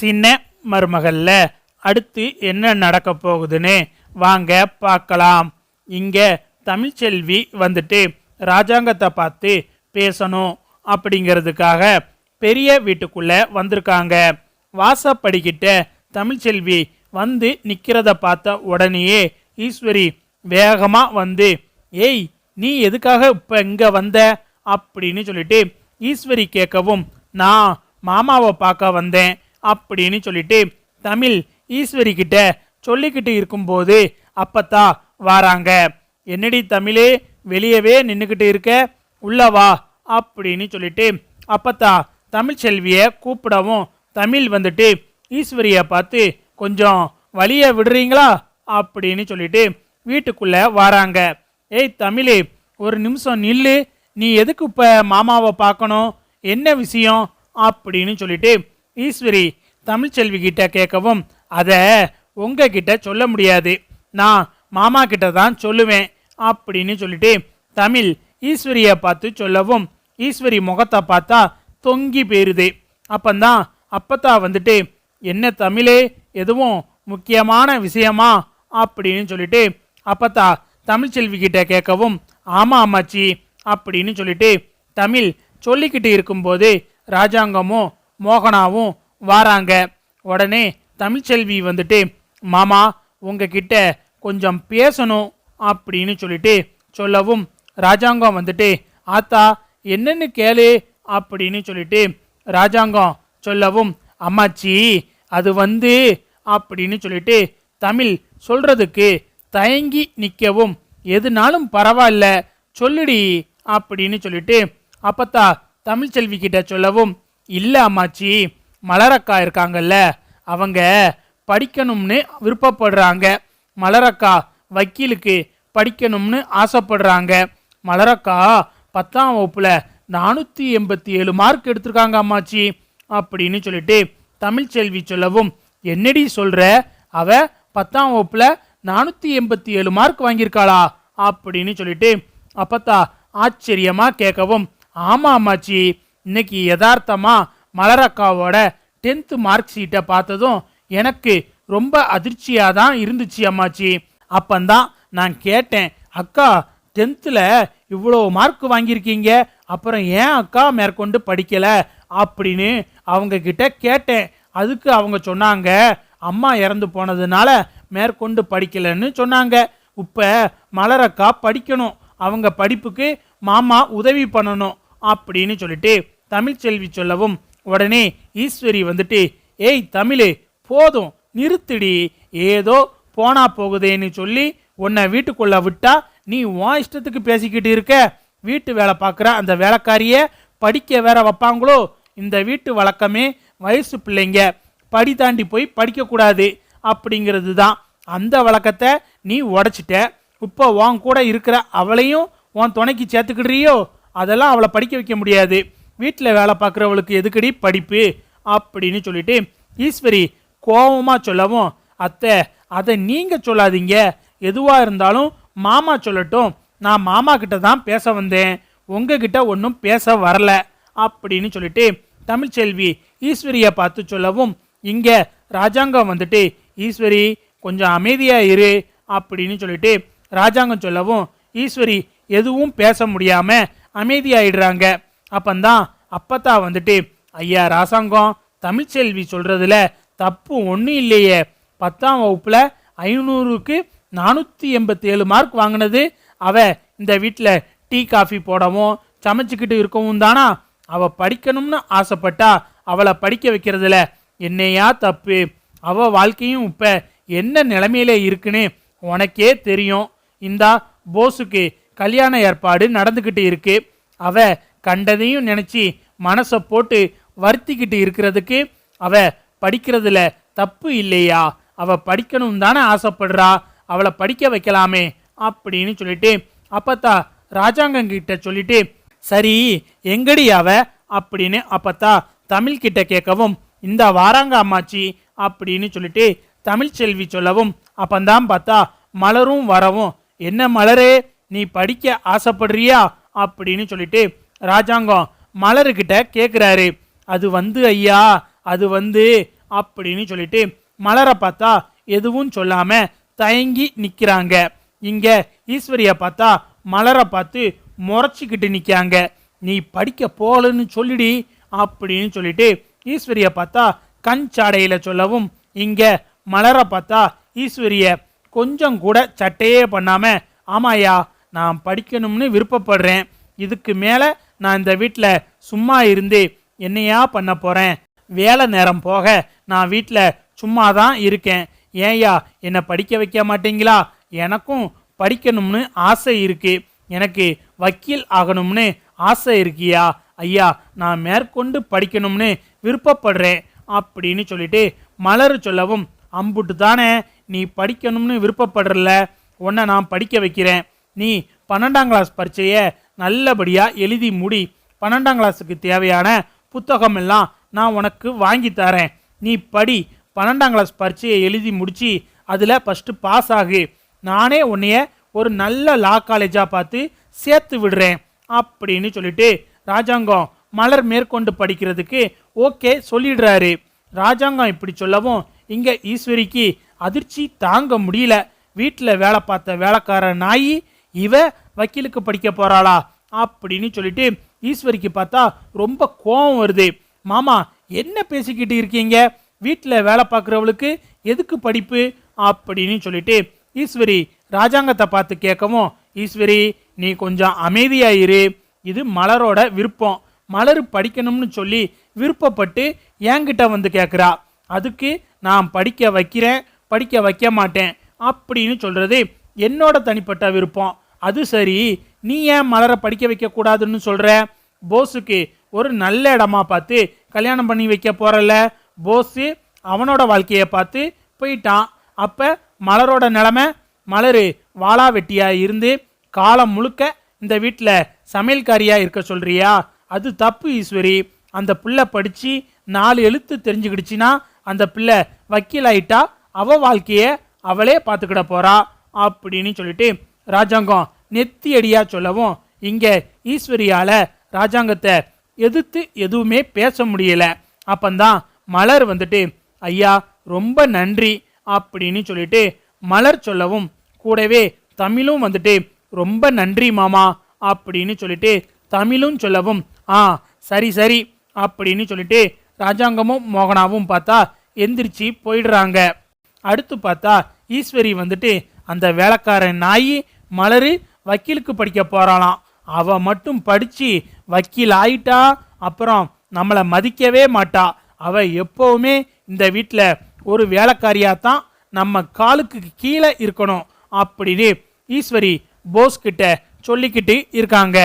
சின்ன மருமகளில். அடுத்து என்ன நடக்க போகுதுன்னு வாங்க பார்க்கலாம். இங்கே தமிழ்ச்செல்வி வந்துட்டு ராஜாங்கத்தை பார்த்து பேசணும் அப்படிங்கிறதுக்காக பெரிய வீட்டுக்குள்ளே வந்திருக்காங்க. வாசப்படிக்கிட்ட தமிழ்ச்செல்வி வந்து நிற்கிறத பார்த்த உடனேயே ஈஸ்வரி வேகமாக வந்து ஏய் நீ எதுக்காக இப்போ இங்கே வந்த? அப்படின்னு சொல்லிட்டு ஈஸ்வரி கேட்கவும் நான் மாமாவை பார்க்க வந்தேன். அப்படின்னு சொல்லிட்டு தமிழ் ஈஸ்வரி கிட்ட சொல்லிக்கிட்டு இருக்கும்போது அப்பத்தா வாராங்க. என்னடி தமிழே வெளியவே நின்றுக்கிட்டு இருக்க? உள்ளவா அப்படின்னு சொல்லிட்டு அப்பத்தா தமிழ் செல்வியை கூப்பிடவும் தமிழ் வந்துட்டு ஈஸ்வரியை பார்த்து கொஞ்சம் வழிய விடுறீங்களா? அப்படின்னு சொல்லிட்டு வீட்டுக்குள்ளே வராங்க. ஏய் தமிழே ஒரு நிமிஷம் நில்லு. நீ எதுக்கு இப்போ மாமாவை பார்க்கணும்? என்ன விஷயம்? அப்படின்னு சொல்லிட்டு ஈஸ்வரி தமிழ்ச்செல்வி கிட்ட கேட்கவும் அதை உங்ககிட்ட சொல்ல முடியாது. நான் மாமா கிட்ட தான் சொல்லுவேன் அப்படின்னு சொல்லிட்டு தமிழ் ஈஸ்வரியை பார்த்து சொல்லவும் ஈஸ்வரி முகத்தை பார்த்தா தொங்கி போயிருது. அப்பந்தான் அப்பத்தா வந்துட்டு என்ன தமிழே எதுவும் முக்கியமான விஷயமா? அப்படின்னு சொல்லிட்டு அப்பத்தா தமிழ்ச்செல்வி கிட்ட கேட்கவும் ஆமா அம்மாச்சி அப்படின்னு சொல்லிட்டு தமிழ் சொல்லிக்கிட்டு இருக்கும்போது ராஜாங்கமும் மோகனாவும் வாராங்க. உடனே தமிழ்ச்செல்வி வந்துட்டு மாமா உங்ககிட்ட கொஞ்சம் பேசணும் அப்படின்னு சொல்லிட்டு சொல்லவும் ராஜாங்கம் வந்துட்டு ஆத்தா என்னன்னு கேளு அப்படின்னு சொல்லிட்டு ராஜாங்கம் சொல்லவும் அம்மாச்சி அது வந்து அப்படின்னு சொல்லிட்டு தமிழ் சொல்றதுக்கு தயங்கி நிற்கவும் எதுனாலும் பரவாயில்ல சொல்லுடி அப்படின்னு சொல்லிட்டு அப்பத்தா தமிழ்ச்செல்வி கிட்ட சொல்லவும் இல்லை அம்மாச்சி மலரக்கா இருக்காங்கல்ல அவங்க படிக்கணும்னு விருப்பப்படுறாங்க. மலரக்கா வக்கீலுக்கு படிக்கணும்னு ஆசைப்படுறாங்க. மலரக்கா பத்தாம் வகுப்பில் நானூற்றி எண்பத்தி ஏழு மார்க் எடுத்திருக்காங்க அம்மாச்சி அப்படின்னு சொல்லிட்டு தமிழ்ச்செல்வி சொல்லவும் என்னடி சொல்கிற அவ பத்தாம் வகுப்பில் நானூற்றி எண்பத்தி ஏழு மார்க் வாங்கியிருக்காளா? அப்படின்னு சொல்லிட்டு அப்பத்தா ஆச்சரியமாக கேட்கவும் ஆமாம் அம்மாச்சி இன்னைக்கு யதார்த்தமாக மலரக்காவோட டென்த்து மார்க் ஷீட்டை பார்த்ததும் எனக்கு ரொம்ப அதிர்ச்சியாக தான் இருந்துச்சு அம்மாச்சி. அப்பந்தான் நான் கேட்டேன் அக்கா டென்த்தில் இவ்வளோ மார்க் வாங்கியிருக்கீங்க அப்புறம் ஏன் அக்கா மேற்கொண்டு படிக்கலை? அப்படின்னு அவங்க கிட்ட கேட்டேன். அதுக்கு அவங்க சொன்னாங்க அம்மா இறந்து போனதுனால மேற்கொண்டு படிக்கலைன்னு சொன்னாங்க. இப்போ மலரக்கா படிக்கணும். அவங்க படிப்புக்கு மாமா உதவி பண்ணணும். அப்படின்னு சொல்லிட்டு தமிழ்ச்செல்வி சொல்லவும் உடனே ஈஸ்வரி வந்துட்டு ஏய் தமிழே போதும் நிறுத்திடி. ஏதோ போனா போகுதேன்னு சொல்லி உன்னை வீட்டுக்குள்ளே விட்டா நீ உன் இஷ்டத்துக்கு பேசிக்கிட்டு இருக்க. வீட்டு வேலை பார்க்குற அந்த வேலைக்காரிய படிக்க வேற வைப்பாங்களோ? இந்த வீட்டு வழக்கமே வயசு பிள்ளைங்க. படி தாண்டி போய் படிக்கக்கூடாது. அப்படிங்கிறது தான் அந்த வழக்கத்தை நீ உடச்சிட்ட. இப்போ உன் கூட இருக்கிற அவளையும் உன் துணைக்கு சேர்த்துக்கிடுறியோ? அதெல்லாம் அவளை படிக்க வைக்க முடியாது. வீட்டில் வேலை பார்க்குறவளுக்கு எதுக்கடி படிப்பு? அப்படின்னு சொல்லிட்டு ஈஸ்வரி கோபமாக சொல்லவும் அத்தை அதை நீங்கள் சொல்லாதீங்க. எதுவாக இருந்தாலும் மாமா சொல்லட்டும். நான் மாமா கிட்ட தான் பேச வந்தேன். உங்ககிட்ட ஒன்றும் பேச வரல. அப்படின்னு சொல்லிட்டு தமிழ்ச்செல்வி ஈஸ்வரியை பார்த்து சொல்லவும் இங்கே ராஜாங்கம் வந்துட்டு ஈஸ்வரி கொஞ்சம் அமைதியாக இரு. அப்படின்னு சொல்லிட்டு ராஜாங்கம் சொல்லவும் ஈஸ்வரி எதுவும் பேச முடியாமல் அமைதியாயிடுறாங்க. அப்பந்தான் அப்பத்தா வந்துட்டு ஐயா ராசாங்கம் தமிழ்ச்செல்வி சொல்கிறதுல தப்பு ஒன்றும் இல்லையே. பத்தாம் வகுப்பில் ஐநூறுக்கு நானூற்றி எண்பத்தி ஏழு மார்க் வாங்கினது. அவ இந்த வீட்டில் டீ காஃபி போடவும் சமைச்சிக்கிட்டு இருக்கவும் தானா? அவ படிக்கணும்னு ஆசைப்பட்டா அவளை படிக்க வைக்கிறதுல என்னையா தப்பு? அவ வாழ்க்கையும் இப்போ என்ன நிலைமையில இருக்குன்னு உனக்கே தெரியும். இந்தா போஸுக்கு கல்யாண ஏற்பாடு நடந்துக்கிட்டு இருக்கு. அவ கண்டதையும் நினச்சி மனசை போட்டு வருத்திக்கிட்டு இருக்கிறதுக்கு அவ படிக்கிறதுல தப்பு இல்லையா? அவ படிக்கணும் தானே ஆசைப்படுறா? அவளை படிக்க வைக்கலாமே அப்படின்னு சொல்லிட்டு அப்பத்தா ராஜாங்கங்கிட்ட சொல்லிட்டு சரி எங்கடி அவ? அப்படின்னு அப்பத்தா தமிழ் கிட்ட கேட்கவும் இந்த வாராங்க அம்மாச்சி அப்படின்னு சொல்லிட்டு தமிழ் செல்வி சொல்லவும் அப்பந்தான் பார்த்தா மலரும் வரவும். என்ன மலரே? நீ படிக்க ஆசைப்படுறியா? அப்படின்னு சொல்லிட்டு ராஜாங்கம் மலருக்கிட்ட கேட்குறாரு அது வந்து ஐயா அது வந்து அப்படின்னு சொல்லிட்டு மலரை பார்த்தா எதுவும் சொல்லாம தயங்கி நிற்கிறாங்க இங்க ஈஸ்வரியை பார்த்தா மலரை பார்த்து முறைச்சிக்கிட்டு நிற்காங்க நீ படிக்க போகலன்னு சொல்லிடி அப்படின்னு சொல்லிட்டு ஈஸ்வரியை பார்த்தா கண் சாடையில் சொல்லவும் இங்க மலரை பார்த்தா ஈஸ்வரிய கொஞ்சம் கூட சட்டையே பண்ணாமல் ஆமாயா நான் படிக்கணும்னு விருப்பப்படுறேன். இதுக்கு மேலே நான் இந்த வீட்டில் சும்மா இருந்து என்னையா பண்ண போகிறேன் வேலை நேரம் போக நான் வீட்டில் சும்மா தான் இருக்கேன். ஏன்யா என்னை படிக்க வைக்க மாட்டீங்களா? எனக்கும் படிக்கணும்னு ஆசை இருக்குது எனக்கு வக்கீல் ஆகணும்னு ஆசை இருக்கியா? ஐயா நான் மேற்கொண்டு படிக்கணும்னு விருப்பப்படுறேன் அப்படின்னு சொல்லிட்டு மலர் சொல்லவும் அம்புட்டு தானே நீ படிக்கணும்னு விருப்பப்படுறல உன்னை நான் படிக்க வைக்கிறேன். நீ பன்னெண்டாம் கிளாஸ் பரீட்சையை நல்லபடியாக எழுதி முடி. பன்னெண்டாம் கிளாஸுக்கு தேவையான புத்தகம் எல்லாம் நான் உனக்கு வாங்கி தரேன். நீ படி. பன்னெண்டாம் கிளாஸ் பரீட்சையை எழுதி முடித்து அதில் ஃபஸ்ட்டு பாஸ் ஆகு. நானே உன்னைய ஒரு நல்ல லா காலேஜாக பார்த்து சேர்த்து விடுறேன் அப்படின்னு சொல்லிட்டு ராஜாங்கம் மலர் மேற்கொண்டு படிக்கிறதுக்கு ஓகே சொல்லிடுறாரு. ராஜாங்கம் இப்படி சொல்லவும் இங்கே ஈஸ்வரிக்கு அதிர்ச்சி தாங்க முடியல. வீட்டில் வேலை பார்த்த வேலைக்கார நாயி இவ வக்கீலுக்கு படிக்க போறாளா? அப்படின்னு சொல்லிட்டு ஈஸ்வரிக்கு பார்த்தா ரொம்ப கோபம் வருது. மாமா என்ன பேசிக்கிட்டு இருக்கீங்க? வீட்டில் வேலை பார்க்குறவளுக்கு எதுக்கு படிப்பு? அப்படின்னு சொல்லிட்டு ஈஸ்வரி ராஜாங்கத்தை பார்த்து கேட்கவும் ஈஸ்வரி நீ கொஞ்சம் அமைதியாயிரு. இது மலரோட விருப்பம். மலர் படிக்கணும்னு சொல்லி விருப்பப்பட்டு என்கிட்ட வந்து கேட்குறா அதுக்கு நான் படிக்க வைக்கிறேன் படிக்க வைக்க மாட்டேன். அப்படின்னு சொல்கிறது என்னோட தனிப்பட்ட விருப்பம். அது சரி நீ ஏன் மலரை படிக்க வைக்கக்கூடாதுன்னு சொல்கிற போஸுக்கு ஒரு நல்ல இடமா பார்த்து கல்யாணம் பண்ணி வைக்க போகிறல்ல போஸு அவனோட வாழ்க்கையை பார்த்து போயிட்டான். அப்போ மலரோட நிலமை மலர் வாளா வெட்டியாக இருந்து காலம் முழுக்க இந்த வீட்டில் சமையல்காரியாக இருக்க சொல்கிறியா அது தப்பு ஈஸ்வரி. அந்த பிள்ளை படித்து நாலு எழுத்து தெரிஞ்சுக்கிடுச்சின்னா அந்த பிள்ளை வக்கீல் ஆயிட்டா அவள் வாழ்க்கையை அவளே பார்த்துக்கிட போகிறா அப்படின்னு சொல்லிட்டு ராஜாங்கம் நெத்தியடியா சொல்லவும் இங்கே ஈஸ்வரியால் ராஜாங்கத்தை எதிர்த்து எதுவுமே பேச முடியல. அப்பந்தான் மலர் வந்துட்டு ஐயா ரொம்ப நன்றி அப்படின்னு சொல்லிட்டு மலர் சொல்லவும் கூடவே தமிழும் வந்துட்டு ரொம்ப நன்றி மாமா அப்படின்னு சொல்லிட்டு தமிழும் சொல்லவும் ஆ சரி சரி அப்படின்னு சொல்லிட்டு ராஜாங்கமும் மோகனாவும் பார்த்தா எந்திரிச்சு போயிடுறாங்க. அடுத்து பார்த்தா ஈஸ்வரி வந்துட்டு அந்த வேலைக்காரன் நாயி மலரு வக்கீலுக்கு படிக்க போகிறாளாம் அவள் மட்டும் படித்து வக்கீல் ஆயிட்டா அப்புறம் நம்மளை மதிக்கவே மாட்டா. அவள் எப்போவுமே இந்த வீட்டில் ஒரு வேலைக்காரியாக தான் நம்ம காலுக்கு கீழே இருக்கணும் அப்படின்னு ஈஸ்வரி போஸ்கிட்ட சொல்லிக்கிட்டு இருக்காங்க.